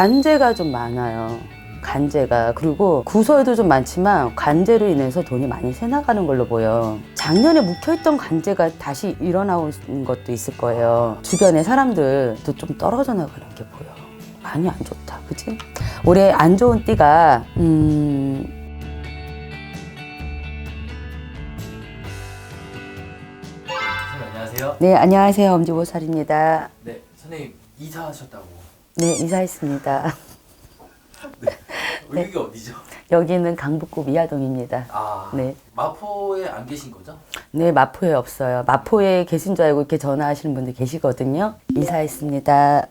관제가 좀 많아요. 관제가 그리고 구설도 좀 많지만 관제로 인해서 돈이 많이 새나가는 걸로 보여. 작년에 묵혀있던 관제가 다시 일어나는 것도 있을 거예요. 주변의 사람들도 좀 떨어져 나가는 게 보여. 많이 안 좋다, 그치? 올해 안 좋은 띠가 음. 선생님 안녕하세요. 네 안녕하세요 엄지보살입니다. 네, 선생님 이사하셨다고. 네 이사했습니다. 여기가 어디죠? 여기는 강북구 미아동입니다. 아, 네. 마포에 안 계신 거죠? 네, 마포에 없어요. 마포에 계신 줄 알고 이렇게 전화하시는 분들 계시거든요. 이사했습니다.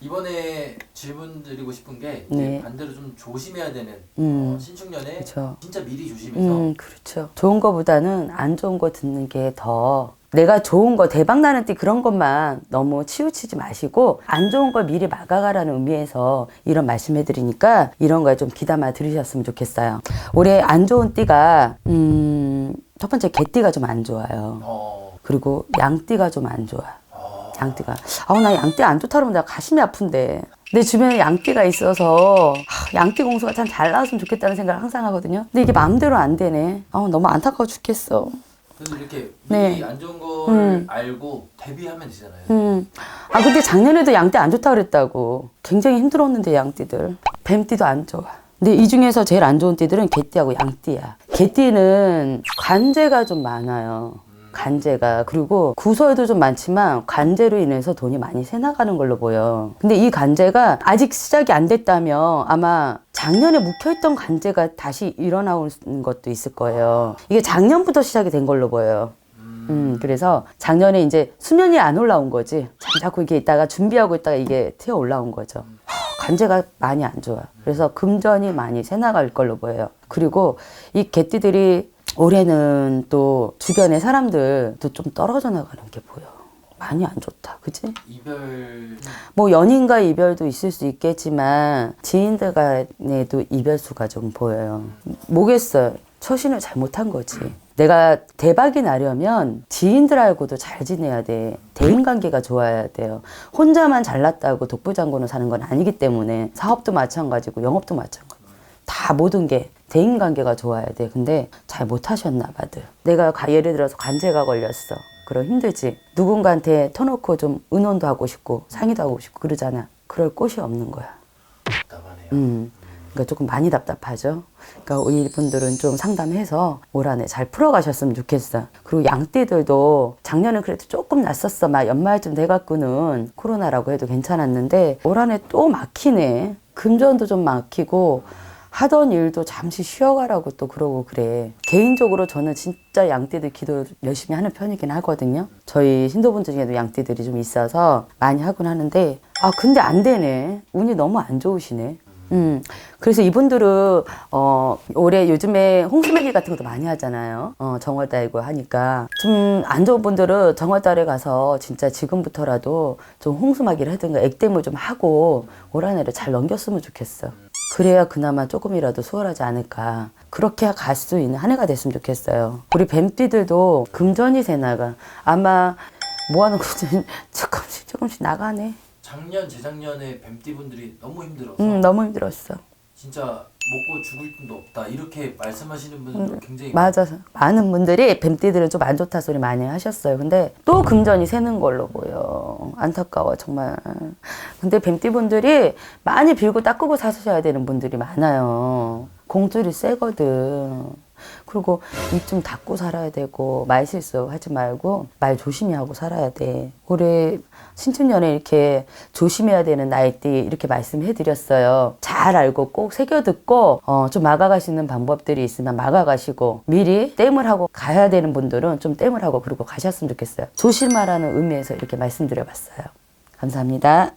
이번에 질문 드리고 싶은 게 이제 네. 반대로 좀 조심해야 되는 음. 어, 신축년에 그쵸. 진짜 미리 조심해서 음, 그렇죠. 좋은 거보다는 안 좋은 거 듣는 게 더 내가 좋은 거 대박 나는 띠 그런 것만 너무 치우치지 마시고 안 좋은 걸 미리 막아가라는 의미에서 이런 말씀해 드리니까 이런 거에 좀 귀담아 들으셨으면 좋겠어요. 올해 안 좋은 띠가 음, 첫 번째 개띠가 좀 안 좋아요. 어, 그리고 양띠가 좀 안 좋아. 어, 양띠가. 아우, 나 양띠 안 좋다 그러면 내가 가슴이 아픈데. 내 주변에 양띠가 있어서 하, 양띠 공수가 참 잘 나왔으면 좋겠다는 생각을 항상 하거든요. 근데 이게 마음대로 안 되네. 아우, 너무 안타까워 죽겠어. 그래서 이렇게 네. 미리 안 좋은 걸 음. 알고 대비하면 되잖아요. 음. 아, 근데 작년에도 양띠 안 좋다 그랬다고. 굉장히 힘들었는데, 양띠들. 뱀띠도 안 좋아. 근데 이 중에서 제일 안 좋은 띠들은 개띠하고 양띠야. 개띠는 관제가 좀 많아요. 관제가 그리고 구설도 좀 많지만 관제로 인해서 돈이 많이 새 나가는 걸로 보여. 근데 이 관제가 아직 시작이 안 됐다면 아마 작년에 묵혀있던 관제가 다시 일어나는 것도 있을 거예요. 이게 작년부터 시작이 된 걸로 보여요. 음, 그래서 작년에 이제 수면이 안 올라온 거지. 자- 자꾸 이게 있다가 준비하고 있다가 이게 튀어 올라온 거죠. 관제가 많이 안 좋아. 그래서 금전이 많이 새나갈 걸로 보여요. 그리고 이 개띠들이 올해는 또 주변의 사람들도 좀 떨어져 나가는 게 보여. 많이 안 좋다. 그치? 이별 뭐 연인과 이별도 있을 수 있겠지만 지인들 간에도 이별 수가 좀 보여요. 뭐겠어요. 처신을 잘못한 거지. 내가 대박이 나려면 지인들하고도 잘 지내야 돼. 대인관계가 좋아야 돼요. 혼자만 잘났다고 독불장군을 사는 건 아니기 때문에 사업도 마찬가지고 영업도 마찬가지고 다 모든 게 대인관계가 좋아야 돼. 근데 잘 못하셨나 봐들. 내가 가- 예를 들어서 관제가 걸렸어. 그럼 힘들지. 누군가한테 터놓고 좀 의논도 하고 싶고 상의도 하고 싶고 그러잖아. 그럴 곳이 없는 거야. 답답하네요. 음. 그러니까 조금 많이 답답하죠. 그러니까 이분들은 좀 상담해서 올 한 해 잘 풀어가셨으면 좋겠어. 그리고 양띠들도 작년엔 그래도 조금 났었어. 막 연말쯤 돼갖고는 코로나라고 해도 괜찮았는데 올 한 해 또 막히네. 금전도 좀 막히고 하던 일도 잠시 쉬어가라고 또 그러고 그래. 개인적으로 저는 진짜 양띠들 기도 열심히 하는 편이긴 하거든요. 저희 신도분들 중에도 양띠들이 좀 있어서 많이 하곤 하는데 아 근데 안 되네. 운이 너무 안 좋으시네. 음, 그래서 이분들은, 어, 올해 요즘에 홍수매기 같은 것도 많이 하잖아요. 어, 정월달이고 하니까. 좀 안 좋은 분들은 정월달에 가서 진짜 지금부터라도 좀 홍수막이를 하든가 액땜을 좀 하고 올 한 해를 잘 넘겼으면 좋겠어. 그래야 그나마 조금이라도 수월하지 않을까. 그렇게 갈 수 있는 한 해가 됐으면 좋겠어요. 우리 뱀띠들도 금전이 새나가. 아마 모아놓은 것들 조금씩 조금씩 나가네. 작년 재작년에 뱀띠 분들이 너무 힘들어서 음, 너무 힘들었어. 진짜 먹고 죽을 돈도 없다 이렇게 말씀하시는 분들도 굉장히 맞아. 많은 분들이 뱀띠들은 좀 안 좋다 소리 많이 하셨어요. 근데 또 금전이 새는 걸로 보여. 안타까워, 정말. 근데 뱀띠 분들이 많이 빌고 닦고 사셔야 되는 분들이 많아요. 공줄이 세거든. 그리고 입 좀 닫고 살아야 되고, 말 실수 하지 말고, 말 조심히 하고 살아야 돼. 올해 신춘년에 이렇게 조심해야 되는 나이띠 이렇게 말씀해 드렸어요. 잘 알고 꼭 새겨 듣고, 어, 좀 막아갈 수 있는 방법들이 있으면 막아가시고, 미리 땜을 하고 가야 되는 분들은 좀 땜을 하고 그러고 가셨으면 좋겠어요. 조심하라는 의미에서 이렇게 말씀드려 봤어요. 감사합니다.